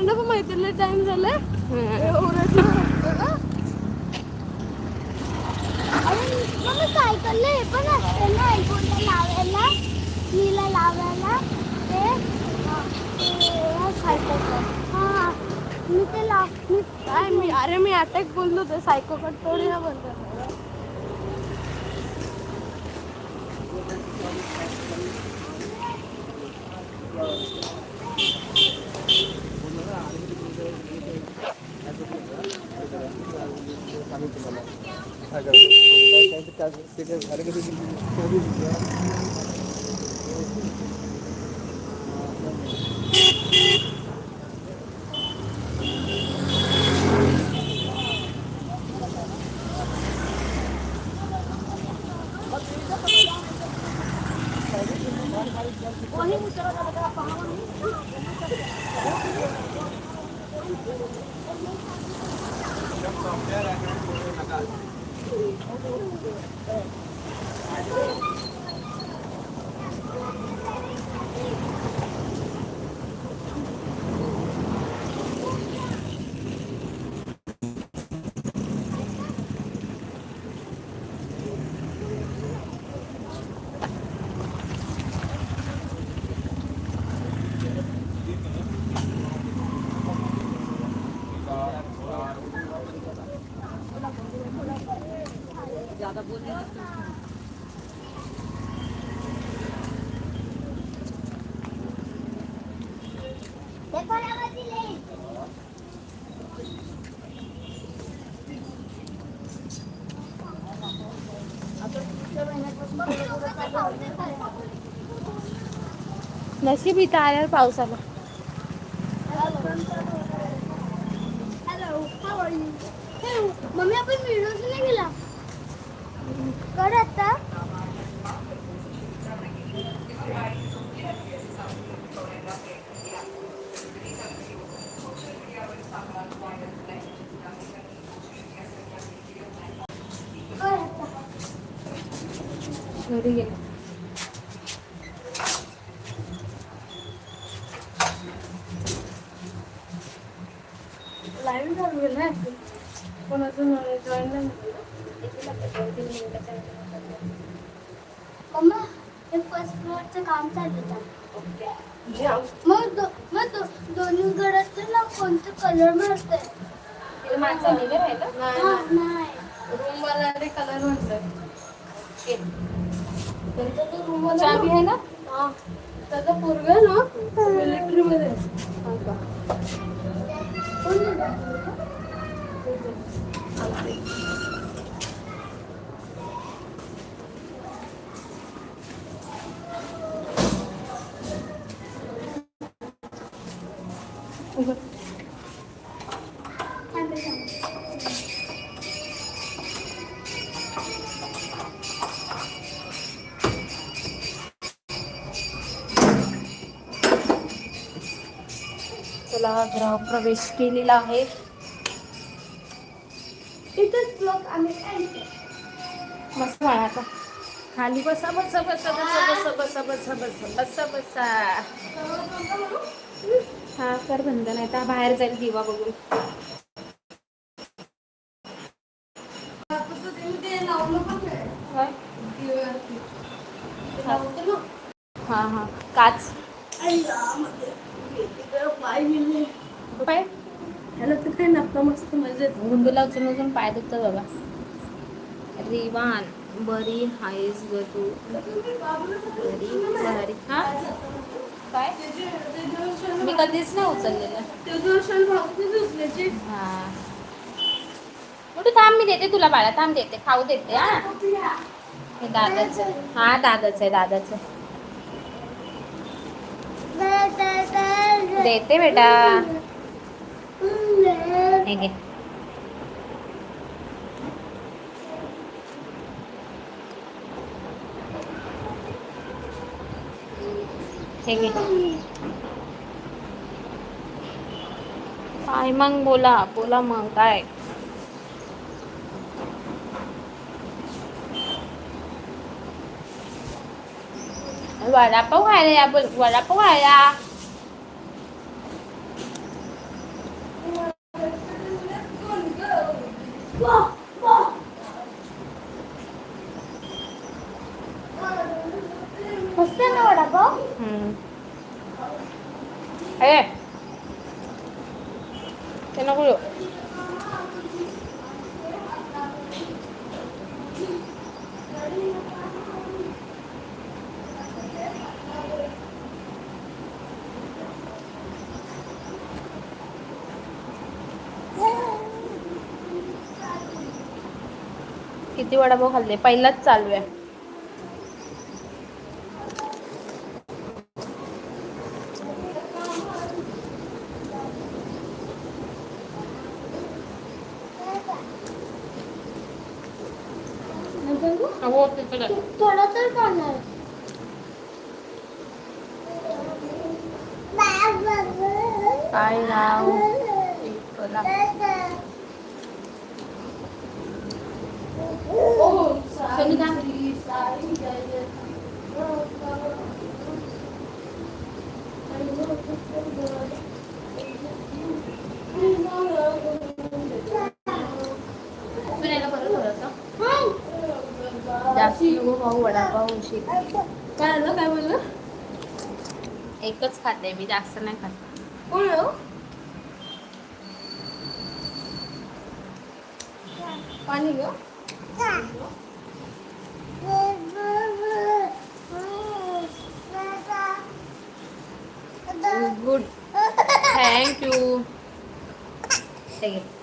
त्यांना पण मैत्रीला टाइम झालाय. हे पण असते ना ऐकूनला लावायला नीला लावायला. ते सायकल हां मी ते लाव मी काय मी अरे मी अटॅक बोललो ते सायको कट थोडी ना बोलतो Corre, mostrando a नशीब इथं आल्यावर पाऊस आला. मम्मी आपण व्हिडिओज नाही गेला कर आता. घरी गेले. लाईव्ह चालू कोणाचं जॉईन नाही मम्मा हे फर्स्ट फ्लोअरचं काम चालू मग दो, मग दो, दोन्ही ना कोणतं कलर नाही. रूम वाला कलर त्यांचा तो रूम चावी आहे ना? हा. त्याचा पोरगा ना? मिलिटरी मध्ये आहे. चला गृहप्रवेश केलेला आहे. आम्ही आता. खाली बसा बसा बसा बसा बसा बसा बसा बसा बसा बसा. हा कर बंद नाही तर बाहेर जाईल दिवा बघून. हा हा. काच. पाय. ह्याला तर काय नका मस्त मजा येते गुंडूला उचलून उचलून पाय दुखतं बाबा. रिवान बरी हायस ग तू. बरी बरी हा? काय मी कधीच नाही उचललेलं. हा. कुठे थांब मी देते तुला बाळा. थांब देते. खाऊ देते हा. हे दादाच. हा दादाच आहे दादाच देते बेटा हे घे हे घे काय मग बोला बोला मग काय वडापाव खायला या बोल वडापाव खायला मस्त आहे ना वडापाव हम्म. ए ते नको घेऊ. किती वडापाव खाल्ले? पहिलाच चालू आहे. हो थोडं तर खाणार. काय नाव? खाऊ वडापाव उशीर. काय आलं काय बोललं? एकच खाते मी जास्त नाही खात. कोण आहे हो? पाणी ग गुड थँक्यू ठीक आहे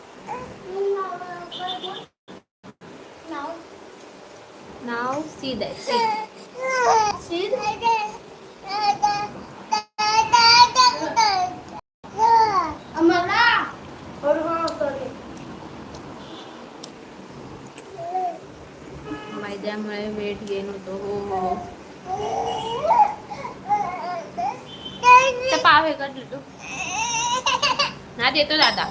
नाव सी द्यायचं मैद्यामुळे वेट गेन होतो हो हो. तर पाव आहे का तू ना देतो दादा.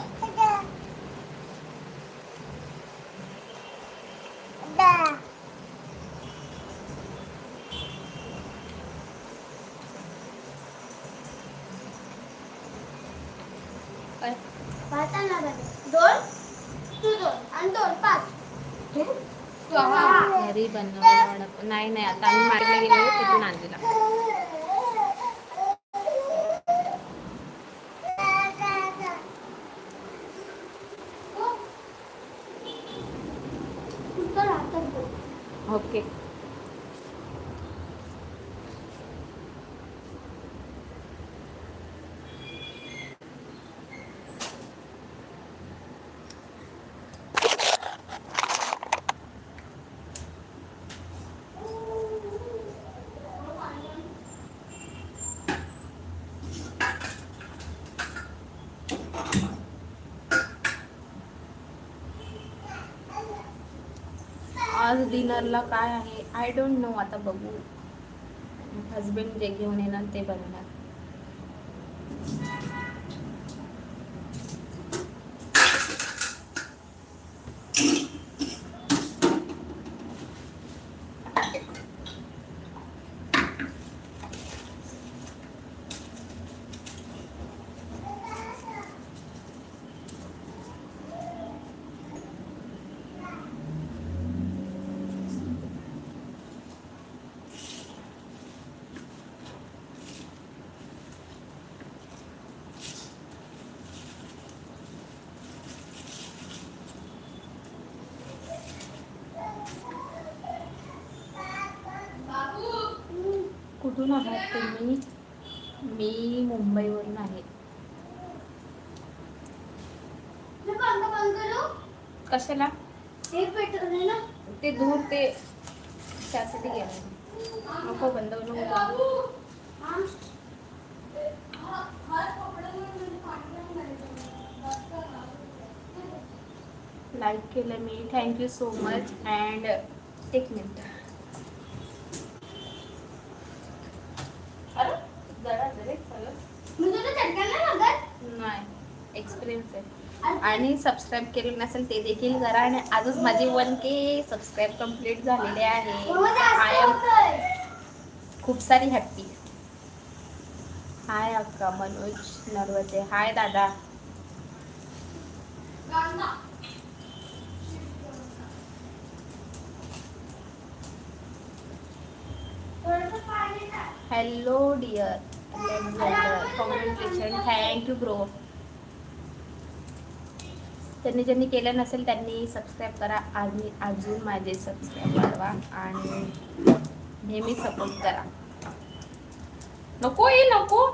आणि दोन पाच. घरी वडापाव नाही नाही आता आम्ही मार्केटला गेलो तिथून आणलेला. आज डिनरला काय आहे? आय डोंट नो आता बघू. हजबंड जे घेऊन येणार ते बनवणार. कुठून आहात तुम्ही? मी मुंबईवरून आहे. कशाला? ते दूर ते त्यासाठी गेलं. नको बंद लाईक केलं मी. Thank you so much and एक मिनिट अरे जरा जरा सगळं नाही एक्सपिरियन्स आहे. आणि सबस्क्राईब केलं नसेल ते देखील करा. आणि आजच माझी वन के सबस्क्राईब कंप्लीट झालेले आहे. आय एम खूप सारी हॅप्पी हाय अक्का मनोज नर्वते हाय दादा. Hello dear congratulation thank you bro त्यांनी ज्यांनी केलं नसेल त्यांनी सबस्क्राईब करा. आणि अजून माझे सबस्क्राईब वाढवा आणि नेहमी सपोर्ट करा. नको ये नको.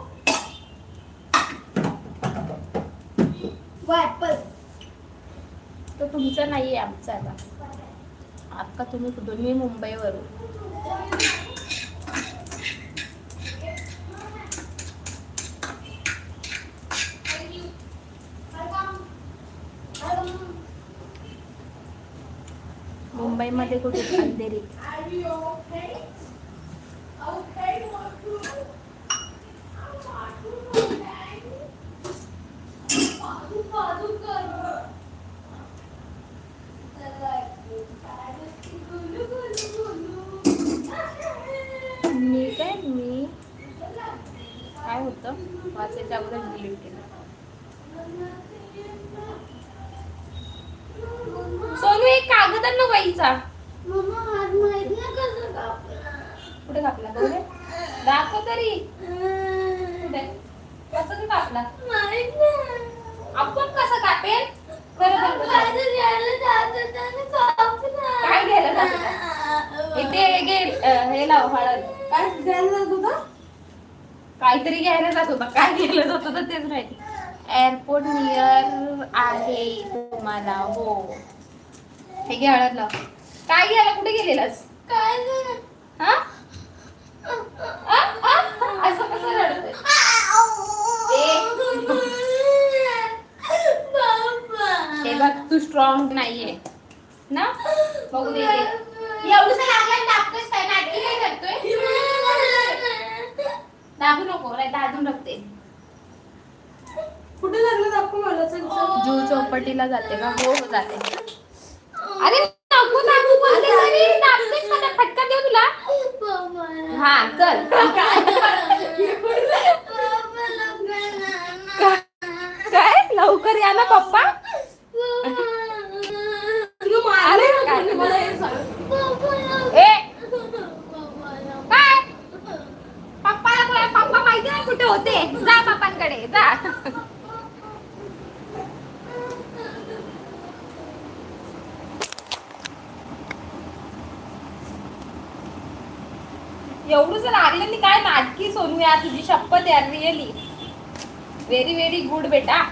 तो तुमचा नाही आहे आमचा आता. आता तुम्ही मी मुंबईवरून. मुंबईमध्ये कुठे अंधेरी मी काय मी? काय होतं? वाचायच्या अगोदर डिलीट केलं. सोनू एक कागद आण ना बाईचा. कुठे कापला? बघू. दाखव तरी. कुठे? कसं कापला? आपण कसं कापेल? खरं बोल बरं. घ्यायला. काय घ्यायला जात होता? इथे घे अं, हे लाव हळद. काय जात होता? काहीतरी घ्यायला जात होता. काय घ्यायला जात होता तेच माहिती. एअरपोर्ट नियर आहे तुम्हाला हो. हे घे हळद लाव. काय घ्यायला? कुठे गेलेलास? काय? हा? असं कसं रडतोय. हे बघ तू स्ट्रॉंग नाहीये. ना? बघू दे. एवढंसं लागलं दाबतोयस काय? नाटकी काय करतोय? दाबू नको दादून टाकते. कुठे लागलं दाखव मला चल चौपटीला जाते का? हो हो जाते. अरे नको दाबू बोलते तरी. दाबतेस का? त्या फटका देऊ तुला. हा चल. काय? लवकर या ना पप्पा. मारलं ना काय? कोणी मला हे सांग. ए! काय? पप्पाला पप्पा माहिती नाही कुठे होते. जा पप्पांकडे जा. एवढंच लागलं मी काय नाटकी सोनू या तुझी शपथ यार रिअली व्हेरी व्हेरी गुड बेटा.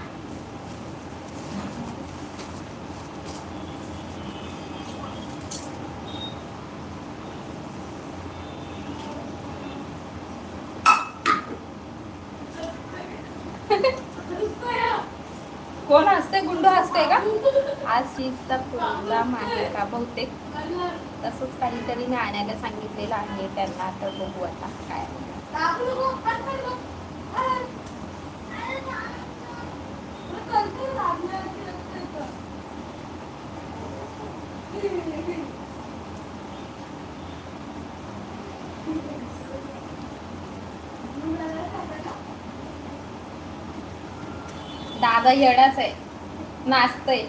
कोण हसते गुंडू हसते का? आज चीजचा प्रोग्राम आहे का बहुतेक? तसंच काहीतरी मी आणायला सांगितलेलं आहे त्यांना. तर बघू आता काय दादा येडाच आहे. नाचतय.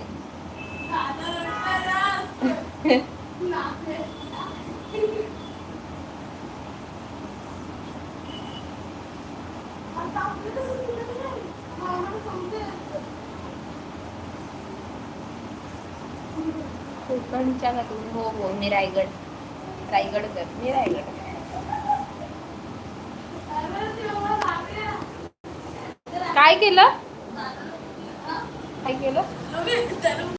कोकणच्या का तुम्ही हो हो मी रायगड रायगडकर मी रायगड काय केलं? काय केलं?